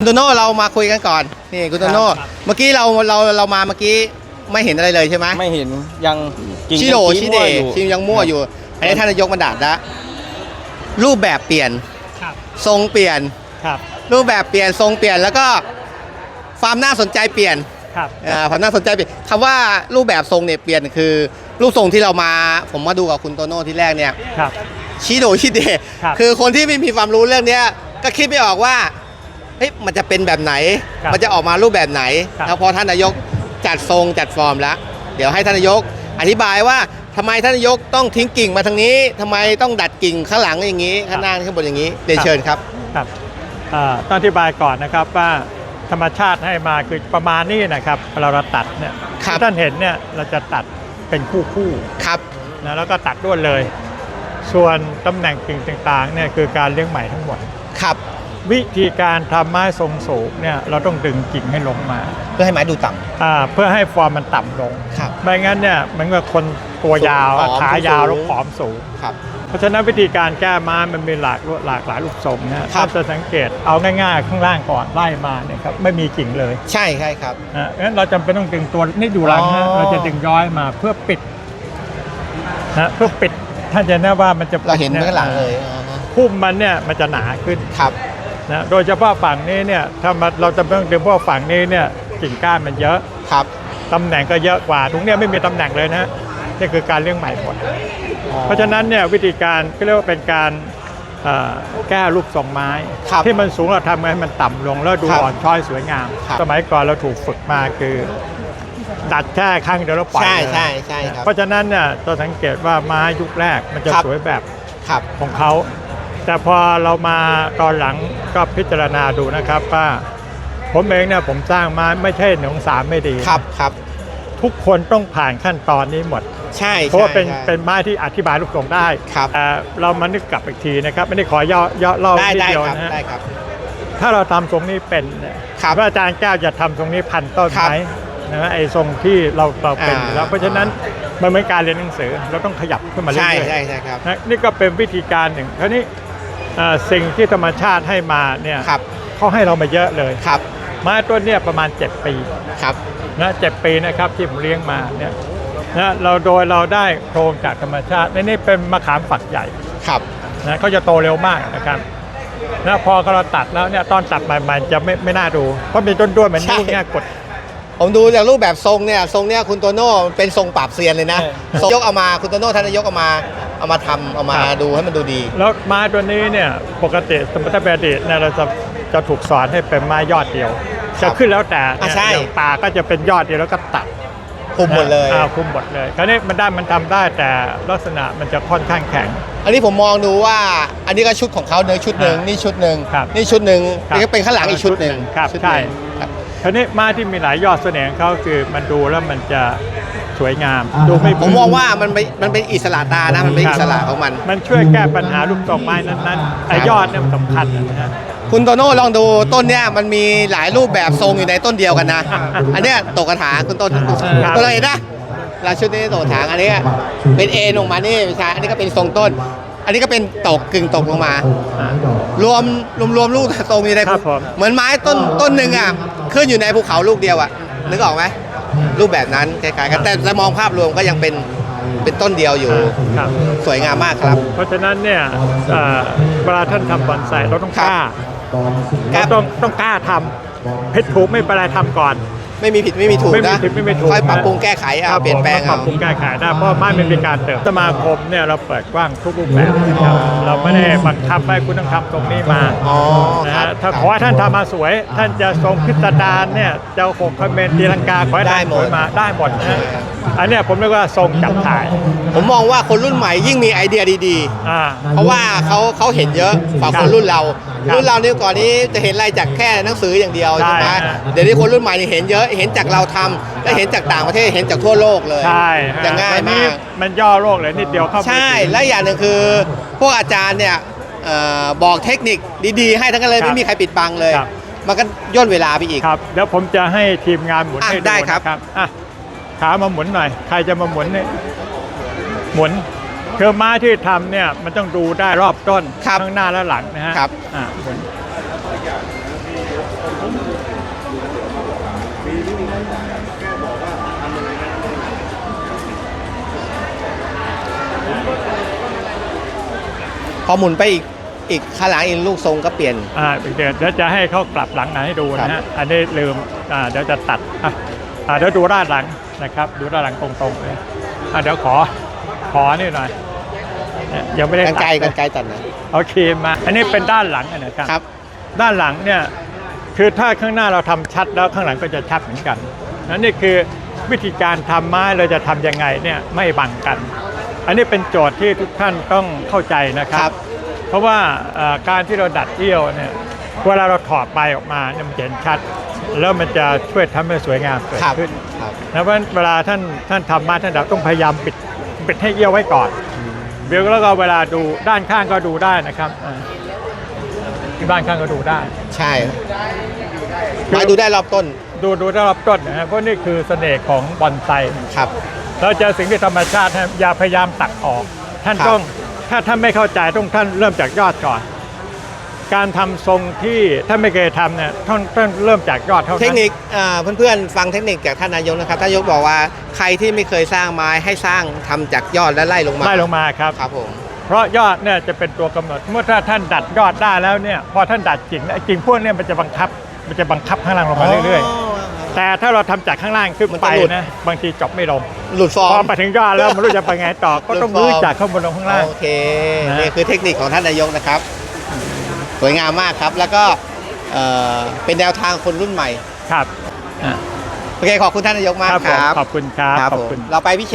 คุณโตโน่เรามาคุยกันก่อนนี่คุณโตโน่ครับ เมื่อกี้เราเราเรามาเมื่อกี้ไม่เห็นอะไรเลยใช่ไหมไม่เห็นยังกิ่งชิโดยังชิชี้เดมั่วอยู่ชิยังมั่วอยู่อันนี้ท่านนายกมาดัดละรูปแบบเปลี่ยนครับ ทรงเปลี่ยน ครับ รูปแบบเปลี่ยนทรงเปลี่ยนแล้วก็ความน่าสนใจเปลี่ยนครับ อ่าความน่าสนใจเปลี่ยนคำว่ารูปแบบทรงเนี่ยเปลี่ยนคือ รูปทรงที่เรามาผมมาดูกับคุณโตโน่ที่แรกเนี่ย ครับ ชิโดชิเดครับ คือคนที่ไม่มีความรู้เรื่องเนี้ยก็คิดไม่ออกว่า เฮ้ยมันจะเป็นแบบไหน ครับมันจะออกมารูปแบบไหนครับ แล้วพอท่านนายกจัดทรงจัดฟอร์มแล้ว เดี๋ยวให้ท่านนายกอธิบายว่าทำไมท่านนายกต้องทิ้งกิ่งมาทางนี้ทำไมต้องดัดกิ่งข้างหลังอย่างนี้ข้างหน้าข้างบนอย่างนี้เรียนเชิญครับ ครับอ่าต้องอธิบายก่อนนะครับว่าธรรมชาติให้มาคือประมาณนี้นะครับเราเราตัดเนี่ยครับ ที่ท่านเห็นเนี่ยเราจะตัดเป็นคู่คู่ครับๆนะแล้วก็ตัดด้วนเลย ส่วนตำแหน่งกิ่งต่างๆเนี่ยคือการเลี้ยงใหม่ทั้งหมด ครับ วิธีการทำไม้ทรงสูงเนี่ยเราต้องดึงกิ่งให้ลงมาเพื่อให้ไม้ดูต่อ่าเพื่อให้ฟอร์มมันต่ำลงำครับไม่งั้นเนี่ยเหมันก็คนตัวยาวผอมขายาวสูง แล้วผอมสูง ครับ เพราะฉะนั้นวิธีการแก้ไม้มันมีหลากหลากหลายรูปทรงนะครัถ้าบ จะสังเกตเอาง่ายๆ ข้างล่างก่อนไล่มาเนี่ยครับไม่มีกิ่งเลยใช่ใช่ครับ นะงั้นเราจำเป็นต้องดึงตัวนี่ดูหลังอ๋นะอเราจะดึงย้อยมาเพื่อปิดนะเพื่อปิดท่านจะแน่ว่ามันจะเราเห็นปิดข้างหลังเลยอ่าฮะพุ่มมันเนี่ยมันจะหนาขึ้น ครับ นะโดยเฉพาะฝั่งนี้เนี่ยถ้ามาเราจำเป็นต้องดึงเพราะว่าฝั่งนี้เนี่ยกิ่งก้านมันเยอะครับตำแหน่งก็เยอะกว่าตรงเนี้ยไม่มีตำแหน่งเลยนะนี่คือการเลี้ยงใหม่หมดเพราะฉะนั้นเนี่ยวิธีการก็เรียกว่าเป็นการเอ่อแก้รูปทรงไม้ครับที่มันสูงเราทำไงให้มันต่ำลงแล้วดูครับอ่อนช้อยสวยงามครับสมัยก่อนเราถูกฝึกมาคือดัดแค่ครั้งเดียวแล้วปล่อยใช่เลยใช่ใช่ครับเพราะฉะนั้นเนี่ยเราสังเกตว่าไม้ยุคแรกมันจะครับสวยแบบครับของเขา แต่พอเรามาตอนหลังก็พิจารณาดูนะครับว่าผมเองเนี่ยผมสร้างไม้ไม่ใช่หนึ่งสามไม่ดีครับครับทุกคนต้องผ่านขั้นตอนนี้หมด ใช่เพราะว่าเป็นใช่เป็นไม้ที่อธิบายรูปทรงได้ครับเอ่อเรามานึกกลับอีกทีนะครับ ไม่ได้ขอย่อย่อเล่าได้ทีได้เดียวครับนะฮะได้ครับ ถ้าเราทำทรงนี้เป็นเนี่ยครับพระอาจารย์แก้วจะทำทรงนี้พันต้นครับไหมนะฮะไอ้ทรงที่เราเราเป็นอ่าอยู่แล้วเพราะฉะนั้นมันเหมือนการเรียนหนังสือเราต้องขยับขึ้นมาเรื่ใช่อยใช่ใช่ครับๆนะนี่ก็เป็นวิธีการหนึ่งคราวนี้เอ่อ สิ่งที่ธรรมชาติให้มาเนี่ยครับเขาให้เรามาเยอะเลยครับไม้ต้นเนี่ยประมาณ 7 ปีครับนะเจ็ดปีนะครับที่ผมเลี้ยงมาเนี่ยนะเราโดยเราได้โครงจากธรรมชาติและนี่เป็นมะขามฝักใหญ่ครับนะเขาจะโตเร็วมากนะครับนะพอเราตัดแล้วเนี่ยตอนตัดใหม่ๆจะไม่ไม่น่าดู เพราะมีต้นด้วยเหมือนใช่ลูกเนี่ยกดผมดูจากรูปแบบทรงเนี่ยทรงเนี่ยคุณโตโน่เป็นทรงปราบเซียนเลยนะใช่ทรงยกเอามาคุณโตโน่ท่านนายกเอามา เอามาทำเอามาครับดูให้มันดูดี แล้วไม้ตัวนี้เนี่ยปกติสมมติถ้าเป็นอดีตเนี่ยเราจะจะถูกสอนให้เป็นไม้ยอดเดียว ครัจะบขึ้นแล้วแต่อะเนี่ยใช่อย่างป่าก็จะเป็นยอดเดียวแล้วก็ตัดคุมหมดเลย อ่าคุมหมดเลยคราวนี้มันได้มันทำได้แต่ลักษณะมันจะค่อนข้างแข็ง อันนี้ผมมองดูว่า อันนี้ก็ชุดของเขาเนื้อะชุดหนึ่งครับนี่ชุดหนึ่งครับนี่ชุดหนึ่งครับนี่ก็เป็นข้างหลังอีกชุดหนึ่งครับชุดหใช่นึ่งครับ คราวนี้ไม้ที่มีหลายยอดเสน่ห์ของเขาคือมันดูแล้วมันจะ สวยงาม ดูไม่ผมมองว่ามันเป็นมันเป็นอิสระตานะมันเป็นคอิบสระของมัน มันช่วยแก้ปัญหารูปทรงไม้นั้นๆไอ้ยอดเนี่ยมันสำคัญนะฮะคุณโตโน่ลองดูต้นเนี่ยมันมีหลายรูปแบบทรงอยู่ในต้นเดียวกันนะ อันเนี้ยตกกระถางคุณต้นครับตัวเราเห็นนะเราชุดนี้ตกกระถางอันนี้เป็นเอลงมานี่ไม่ใช่อันนี้ก็เป็นทรงต้น อันนี้ก็เป็นตกกึ่งตกลงมา รวมรวมรวมลูกทรงอยู่ในครับผมเหมือนไม้ต้นต้นหนึ่งอะขึ้นอยู่ในภูเขาลูกเดียวอะนึกออกไหม รูปแบบนั้นคล้ายๆกันแต่จะมองภาพรวมก็ยังเป็นเป็นต้นเดียวอยู่ ครับ สวยงามมากครับ เพราะฉะนั้นเนี่ยเอ่อเวลาท่านทำบอนไซเราต้องกล้าครัเราบต้องต้องกล้าทำผิดถูกไม่เป็นไรทำก่อน ไม่มีผิดไม่มีถูกไม่มีนะผิดไม่มีถูกค่อยปรับปรุงแก้ไขเอาครับเปลี่ยนแปลงผมปรัเอา บปรุงแก้ไขได้เพราะไม้มันเป็นการเติบสมาคมเนี่ยเราเปิดกว้างทุกรูปแบบนะครับเราไม่ได้บังคับให้คุณต้องทำตรงนี้มาอ๋อนะครับฮะถ้าขอให้ท่านทำมาสวย ท่านจะทรงพิสดารเนี่ยจะหกคอมเมนต์ตีลังกาขอให้ท่านสวยมาได้หมดนะอันเนี้ยผมเรียกว่าทรงจับถ่ายผมมองว่าคนรุ่นใหม่ยิ่งมีไอเดียดี อ่า ๆ เพราะว่าเขาเขาเห็นเยอะกว่าครัคบนรุ่นเราค รับรุ่นเราเนี่ยก่อนนี้จะเห็นอะไรจากแค่หนังสืออย่างเดียวใช่ใช่ไหมฮะเดี๋ยวนี้คนรุ่นใหม่นี่เห็นเยอะเห็นจากเราทำและเห็นจากต่างประเทศเห็นจากทั่วโลกเลยใช่ฮะจะง่ายวันนี้มากมันย่อโลกเลยนิดเดียวเข้าไปใช่และอย่างหนึ่งคือ พวกอาจารย์เนี่ยเอ่อบอกเทคนิคดีๆ ให้ทั้งนั้นเลยครับไม่มีใครปิดบังเลย ครับ มันก็ย่นเวลาไปอีก ครับเดี๋ยวผมจะให้ทีมงานหมุนอะให้ดูได้ครับ นะครับอะขามาหมุนหน่อย ใครจะมาหมุนเนี่ยหมุน คือไม้ที่ทำเนี่ยมันต้องดูได้รอบต้นครับทั้งหน้าและหลังนะฮะครับ อะหมุนพอหมุนไปอีกอีกข้างหลังอีกลูกทรงก็เปลี่ยน อ่าเดี๋ยวเดี๋ยวจะให้เขากลับหลังมาให้ดูนะครัฮะบ อันนี้ลืมอ่าเดี๋ยวจะตัดอะอ่าเดี๋ยวดูด้านหลังนะครับ ดูด้านหลังตรงๆเลยอ่าเดี๋ยวขอ ขอนี่หน่อยเนี่ยยังไม่ได้กันตัดไกลเลกัยนไกลตัดนะ เอาครีมมา อันนี้เป็นด้านหลังนะครับ ครับ ด้านหลังเนี่ยคือถ้าข้างหน้าเราทำชัดแล้วข้างหลังก็จะชัดเหมือนกันนั่นนี่คือวิธีการทำไม้เราจะทำยังไงเนี่ยไม่บังกัน อันนี้เป็นโจทย์ที่ทุกท่านต้องเข้าใจนะคครัรับ บ เพราะว่าเอ่อการที่เราดัดเอี้ยวเนี่ยเวลาเราถอดใบออกมาเนี่ยมันจะเห็นชัด แล้วมันจะช่วยทำให้สวยงามเกิดครับขึ้น ครับ นะเพราะฉะนั้นเวลาท่านท่านทำมาท่านดัดต้องพยายามปิด ปิดให้เอี้ยวไว้ก่อนเดี๋ยวแล้วก็เวลาดูด้านข้างก็ดูได้นะครับอ่าที่ด้านข้างก็ดูได้ ใช่ไม้ดูได้รอบต้น ดูดูได้รับต้นนะฮะเพราะนี่คือเสน่ห์ของบอนไซครับ เราเจอสิ่งที่ธรรมชาตินะอย่าพยายามตัดออก ท่านครับ ต้องถ้าท่านไม่เข้าใจต้องท่านเริ่มจากยอดก่อน การทำทรงที่ท่านไม่เคยทำเนี่ยท่านต้องเริ่มจากยอดเท่านั้น เทคนิคอ่าเพื่อนๆฟังเทคนิคจากท่านนายกนะครับท่านนายกบอกว่าใครที่ไม่เคยสร้างไม้ให้สร้างทำจากยอดและไล่ลงมาไล่ลงมาครับ ครับผม เพราะยอดเนี่ยจะเป็นตัวกำหนด เมื่อถ้าท่านดัดยอดได้แล้วเนี่ยพอท่านดัดกิ่งไอ้กิ่งพวกเนี้มันจะบังคับมันจะบังคับข้างล่างลงมาเรื่อยๆ แต่ถ้าเราทำจากข้างล่างขึ้นมันไปจะหลุด นะบางทีจบไม่ลงหลุดฟอพอร์มไปถึงยอดแล้วไม่รู้จะไปไงต่อก็ต้องหลุดฟอร์มรื้อจากข้างบนลงข้างล่าง โอเค นะ นี่คือเทคนิคของท่านนายกนะครับ สวยงามมากครับ แล้วก็เอ่อเป็นแนวทางคนรุ่นใหม่ ครับอะโอเค ขอบคุณท่านนายกมากครับคผมรับขอบคุณครับ ครับขอบผมคุณ เราไปพิเศษ